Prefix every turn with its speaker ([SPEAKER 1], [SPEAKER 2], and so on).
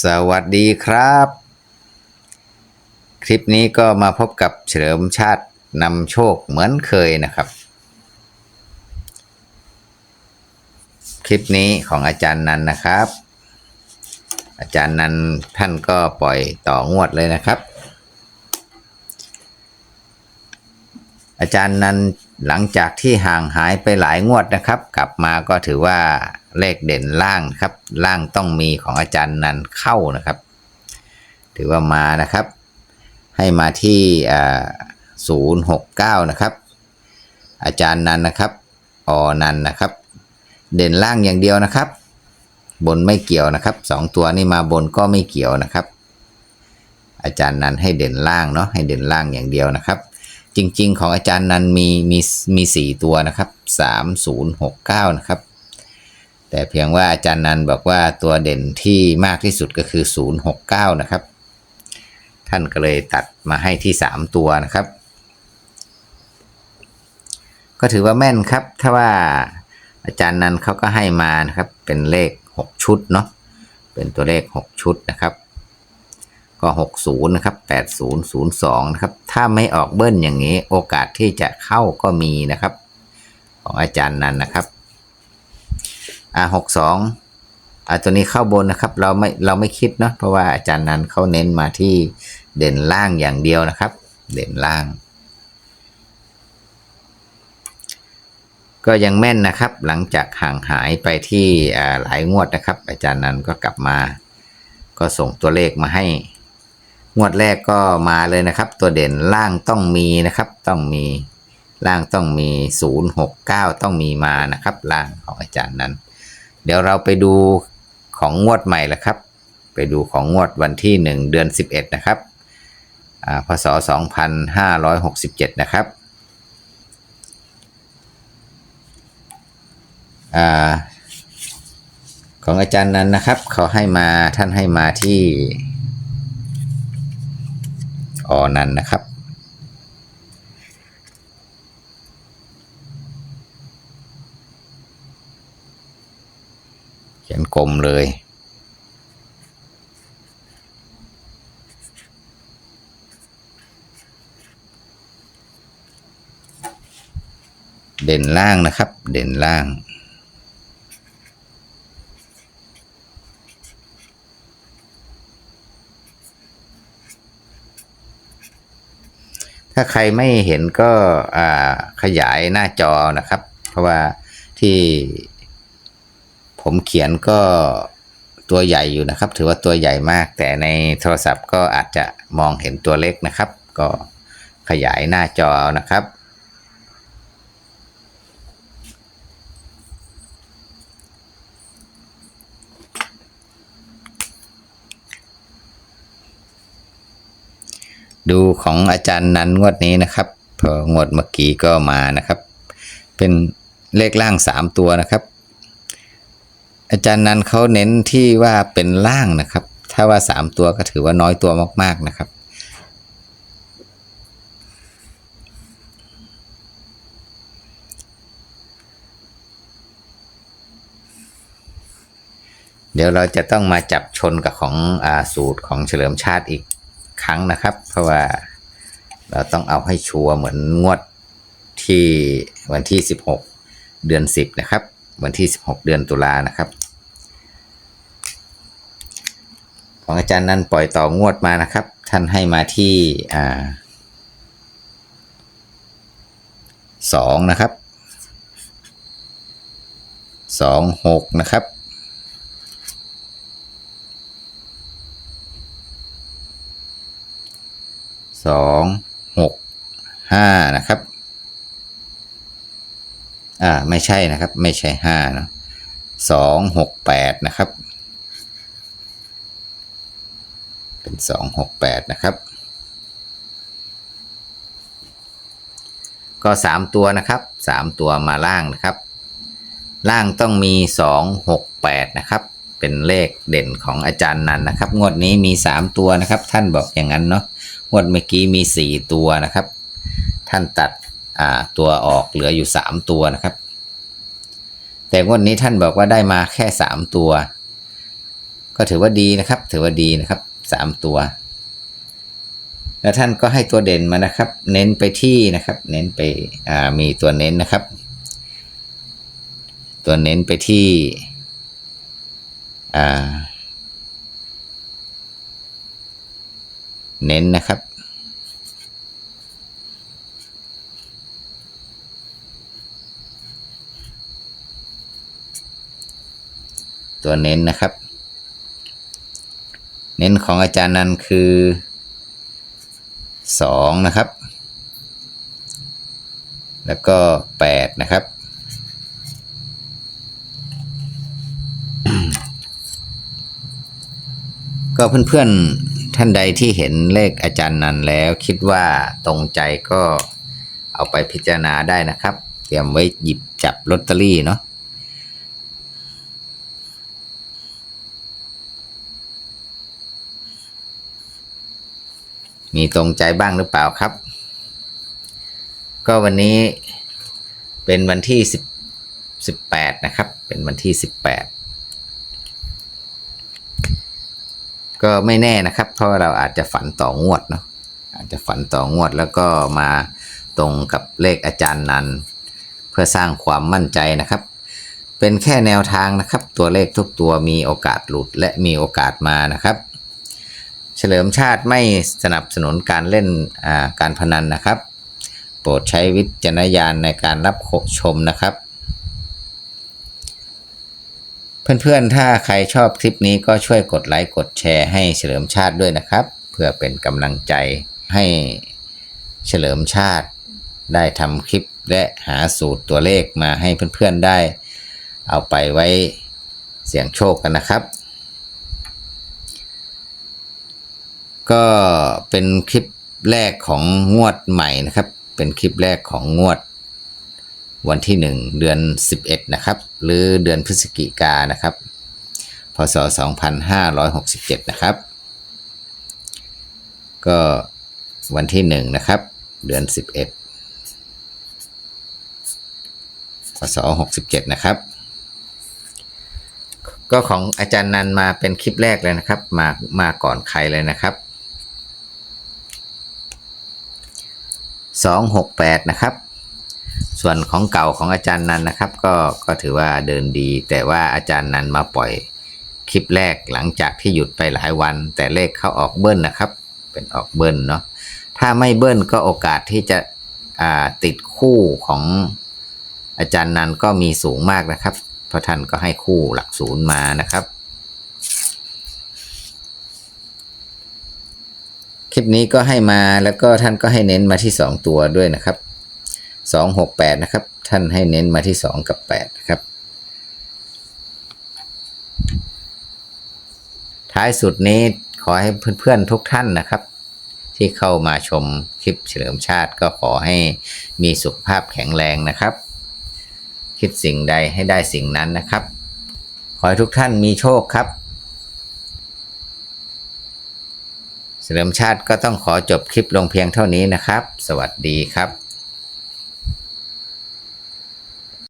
[SPEAKER 1] สวัสดีครับ คลิปนี้ก็มาพบกับเฉลิมชาตินำโชคเหมือนเคยนะครับ คลิปนี้ของอาจารย์นันนะครับ อาจารย์นันท่านก็ปล่อยต่องวดเลยนะครับ อาจารย์นัน หลังจากที่ห่างหายไปหลายงวดนะครับ กลับมาก็ถือว่าเลขเด่นล่างครับ ล่างต้องมีของอาจารย์นันเข้านะครับ ถือว่ามานะครับ ให้มาที่ศูนย์หกเก้านะครับ อาจารย์นันนะครับอนันนะครับ เด่นล่างอย่างเดียวนะครับ บนไม่เกี่ยวนะครับสองตัวนี่มาบนก็ไม่เกี่ยวนะครับ อาจารย์นันให้เด่นล่างเนาะให้เด่นล่างอย่างเดียวนะครับ จริง ๆ ของอาจารย์นันมีมีมีสี่ตัวนะครับสามศูนย์หกเก้านะครับ แต่เพียงว่าอาจารย์นันบอกว่าตัวเด่นที่มากที่สุดก็คือศูนย์หกเก้านะครับ ท่านก็เลยตัดมาให้ที่สามตัวนะครับ ก็ถือว่าแม่นครับ ถ้าว่าอาจารย์นันเขาก็ให้มานะครับ เป็นเลขหกชุดเนาะเป็นตัวเลขหกชุดนะครับ ก็ 60 นะครับ 80 02 นะครับ ถ้าไม่ออกเบิ้ลอย่างนี้ โอกาสที่จะเข้าก็มีนะครับ ของอาจารย์นันนะครับอ่า62อ่าตัวนี้เข้าบนนะครับ เราไม่เราไม่คิดเนาะเพราะว่าอาจารย์นันเขาเน้นมาที่เด่นล่างอย่างเดียวนะครับ เด่นล่าง ก็ยังแม่นนะครับ หลังจากห่างหายไปที่อ่าหลายงวดนะครับ อาจารย์นั้นก็กลับมา ก็ส่งตัวเลขมาให้ งวดแรกก็มาเลยนะครับ ตัวเด่นล่างต้องมีนะครับ ต้องมีล่างต้องมี 069 ต้องมีมานะครับ ล่างของอาจารย์นั้น เดี๋ยวเราไปดูของงวดใหม่ละครับ ไปดูของงวดวันที่ 1 เดือน 11 นะครับอ่าพศ 2567 นะครับอของอาจารย์นั้นนะครับ เขาให้มาท่านให้มาที่ อนั้นนะครับ เขียนกลมเลย เด่นล่างนะครับ เด่นล่าง ถ้าใครไม่เห็นก็ขยายหน้าจอนะครับ เพราะว่าที่ผมเขียนก็ตัวใหญ่อยู่นะครับ ถือว่าตัวใหญ่มาก แต่ในโทรศัพท์ก็อาจจะมองเห็นตัวเล็กนะครับ ก็ขยายหน้าจอนะครับ ดูของอาจารย์นันงวดนี้นะครับพองวดเมื่อกี้ก็มานะครับ เป็นเลขล่างสามตัวนะครับ อาจารย์นันเขาเน้นที่ว่าเป็นล่างนะครับ ถ้าว่าสามตัวก็ถือว่าน้อยตัวมาก ๆนะครับ เดี๋ยวเราจะต้องมาจับชนกับของอสูตรของเฉลิมชาติอีก ครั้งนะครับ เพราะว่าเราต้องเอาให้ชัวร์เหมือนงวดที่วันที่ 16 เดือน 10 นะครับ วันที่ 16 เดือนตุลานะครับ ของอาจารย์นั้นปล่อยต่องวดมานะครับ ท่านให้มาที่อ่าสองนะครับสองหกนะครับ สองหกห้านะครับ อ่าไม่ใช่นะครับ ไม่ใช่ห้าเนะสองหกแปดนะครับ เป็นสองหกแปดนะครับ ก็สามตัวนะครับสามตัวมาล่างนะครับ ล่างต้องมีสองหกแปดนะครับ เป็นเลขเด่นของอาจารย์นันนะครับ งวดนี้มีสามตัวนะครับ ท่านบอกอย่างนั้นเนาะงวดเมื่อกี้มีสี่ตัวนะครับ ท่านตัดตัวออกเหลืออยู่สามตัวนะครับ แต่งวดนี้ท่านบอกว่าได้มาแค่สามตัว ก็ถือว่าดีนะครับ ถือว่าดีนะครับสามตัว แล้วท่านก็ให้ตัวเด่นมานะครับ เน้นไปที่นะครับ เน้นไปมีตัวเน้นนะครับ ตัวเน้นไปที่ เน้นนะครับ ตัวเน้นนะครับ เน้นของอาจารย์นั้นคือสองนะครับ แล้วก็แปดนะครับ ก็เพื่อนๆท่านใดที่เห็นเลขอาจารย์นันแล้ว คิดว่าตรงใจก็เอาไปพิจารณาได้นะครับ เตรียมไว้หยิบจับลอตเตอรี่เนาะมีตรงใจบ้างหรือเปล่าครับ ก็วันนี้เป็นวันที่10 18นะครับ เป็นวันที่ 18 ก็ไม่แน่นะครับ เพราะเราอาจจะฝันต่องวดเนาะอาจจะฝันต่องวดแล้วก็มาตรงกับเลขอาจารย์นันเพื่อสร้างความมั่นใจนะครับ เป็นแค่แนวทางนะครับ ตัวเลขทุกตัวมีโอกาสหลุดและมีโอกาสมานะครับ เฉลิมชาติไม่สนับสนุนการเล่นอ่าการพนันนะครับ โปรดใช้วิจารณญาณในการรับชมนะครับ เพื่อนๆ ถ้าใครชอบคลิปนี้ก็ช่วยกดไลค์กดแชร์ให้เฉลิมชาติด้วยนะครับ เพื่อเป็นกำลังใจให้เฉลิมชาติได้ทำคลิปและหาสูตรตัวเลขมาให้เพื่อนๆได้ เอาไปไว้เสี่ยงโชคกันนะครับ ก็เป็นคลิปแรกของงวดใหม่นะครับ เป็นคลิปแรกของงวด วันที่ 1 เดือน 11 นะครับ หรือเดือนพฤศจิกานะครับ พศ 2567 นะครับ ก็วันที่ 1 นะครับ เดือน 11 พศ 67 นะครับ ก็ของอาจารย์นันมาเป็นคลิปแรกเลยนะครับ มามาก่อนใครเลยนะครับสองหกแปดนะครับ ส่วนของเก่าของอาจารย์นันนะครับ ก็ก็ถือว่าเดินดี แต่ว่าอาจารย์นันมาปล่อยคลิปแรกหลังจากที่หยุดไปหลายวัน แต่เลขเข้าออกเบิ้ลนะครับ เป็นออกเบิ้ลเนาะถ้าไม่เบิ้ลก็โอกาสที่จะติดคู่ของอาจารย์นันก็มีสูงมากนะครับ เพราะท่านก็ให้คู่หลักศูนย์มานะครับคลิปนี้ก็ให้มาแล้วก็ท่านก็ให้เน้นมาที่ 2 ตัวด้วยนะครับ 2 6 8 นะครับ ท่านให้เน้นมาที่ 2 กับ 8 นะครับ ท้ายสุดนี้ขอให้เพื่อนๆทุกท่านนะครับ ที่เข้ามาชมคลิปเฉลิมชาติก็ขอให้มีสุขภาพแข็งแรงนะครับ คิดสิ่งใดให้ได้สิ่งนั้นนะครับ ขอให้ทุกท่านมีโชคครับเฉลิมชาติก็ต้องขอจบคลิปลงเพียงเท่านี้นะครับ สวัสดีครับ